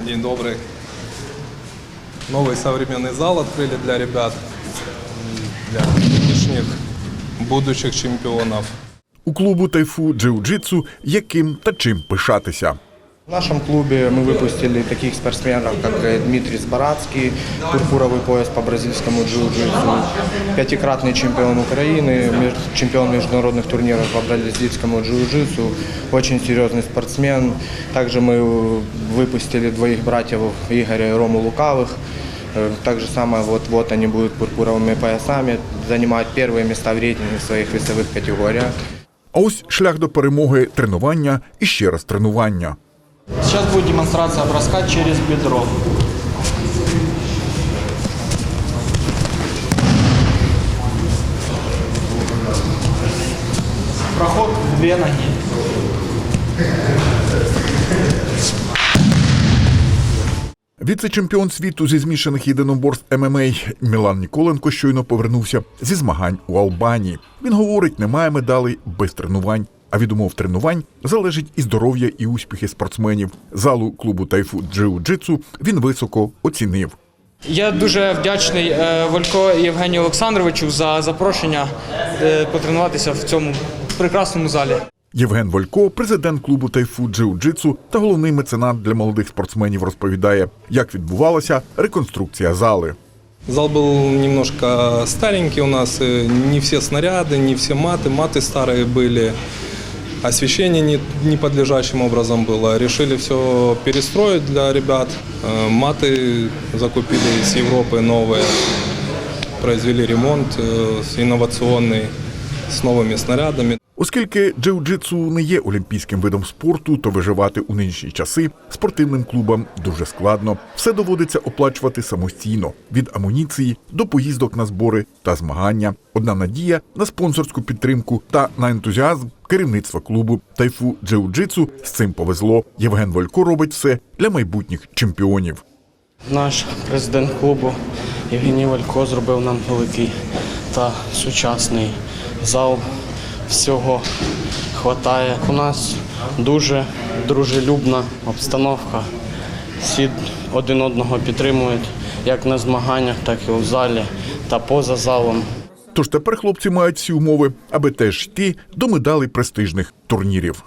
День добрый. Новый современный зал открыли для ребят, м, для нынешних будущих чемпионов. У клубу тайфу джиу-джитсу яким та чим пишатися. В нашем клубе мы выпустили таких спортсменов, как э, Дмитрий Збарацкий, пурпуровый пояс по бразильскому джиу-джитсу, пятикратный чемпион Украины, меж- чемпион международных турниров по бразильскому джиу-джитсу, очень серьезный спортсмен. Также мы э, выпустили двоих братьев Игоря и Рому Лукавых. Э, Так же самое, вот-вот они будут пурпуровыми поясами, занимать первые места в рейтинге в своих весовых категориях. А ось шлях до перемоги тренування і ще раз тренування. Сейчас будет демонстрация броска через бедро. Проход в две ноги. Віце-чемпіон світу зі змішаних єдиноборств ММА Мілан Ніколенко щойно повернувся зі змагань у Албанії. Він говорить, немає медалей без тренувань А від умов тренувань залежить і здоров'я, і успіхи спортсменів. Залу клубу Тайфу Джиу-Джитсу він високо оцінив. Я дуже вдячний е, Валько Євгенію Олександровичу за запрошення е, потренуватися в цьому прекрасному залі. Євген Волько, президент клубу Тайфу Джиу-Джитсу та головний меценат для молодих спортсменів, розповідає, як відбувалася реконструкція зали. Зал был немножко старенький у нас, э, не все снаряды, не все маты, маты старые были, освещение не, не подлежащим образом было. Решили все перестроить для ребят, Э, маты закупили с Европы новые, произвели ремонт э, с- инновационный, с новыми снарядами. Оскільки джиу-джитсу не є олімпійським видом спорту, то виживати у нинішні часи спортивним клубам дуже складно. Все доводиться оплачувати самостійно від амуніції до поїздок на збори та змагання. Одна надія на спонсорську підтримку та на ентузіазм керівництва клубу Тайфу Джиу-джитсу з цим повезло. Євген Волько робить все для майбутніх чемпіонів. Наш президент клубу Євгеній Валько зробив нам великий та сучасний зал. Всього вистачає. У нас дуже дружелюбна обстановка. Всі один одного підтримують як на змаганнях, так і у залі та поза залом. Тож тепер хлопці мають всі умови, аби теж йти до медалей престижних турнірів.